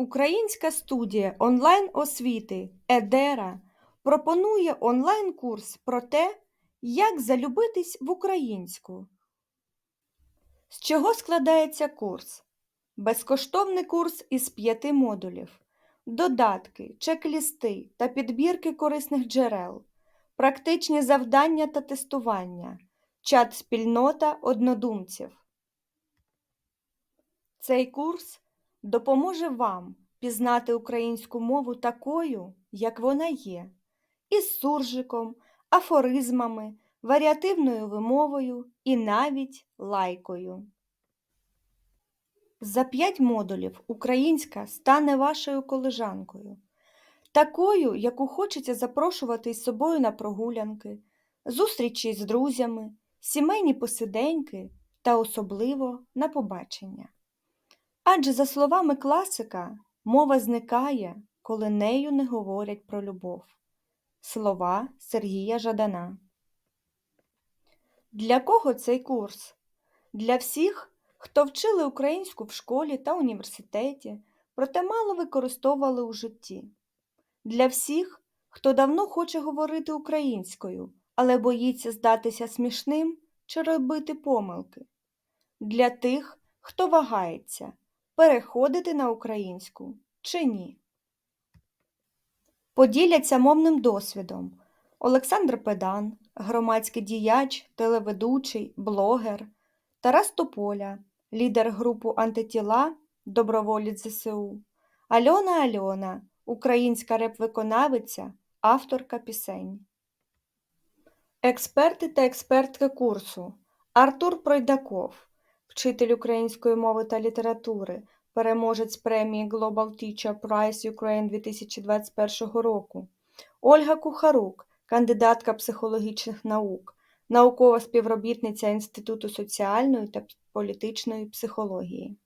Українська студія онлайн-освіти Едера пропонує онлайн-курс про те, як залюбитись в українську. З чого складається курс? Безкоштовний курс із п'яти модулів, додатки, чек-лісти та підбірки корисних джерел, практичні завдання та тестування, чат-спільнота однодумців. Цей курс допоможе вам пізнати українську мову такою, як вона є, із суржиком, афоризмами, варіативною вимовою і навіть лайкою. За п'ять модулів українська стане вашою колежанкою, такою, яку хочеться запрошувати із собою на прогулянки, зустрічі з друзями, сімейні посиденьки та особливо на побачення. Адже, за словами класика, мова зникає, коли нею не говорять про любов. Слова Сергія Жадана. Для кого цей курс? Для всіх, хто вчили українську в школі та університеті, проте мало використовували у житті. Для всіх, хто давно хоче говорити українською, але боїться здатися смішним чи робити помилки. Для тих, хто вагається, переходити на українську чи ні. Поділяться мовним досвідом Олександр Педан, громадський діяч, телеведучий, блогер, Тарас Тополя, лідер групу антитіла, доброволець ЗСУ, Альона Альона, українська реп-виконавиця, авторка пісень. Експерти та експертки курсу Артур Пройдаков, вчитель української мови та літератури, переможець премії Global Teacher Prize Ukraine 2021 року, Ольга Кухарук, кандидатка психологічних наук, наукова співробітниця Інституту соціальної та політичної психології.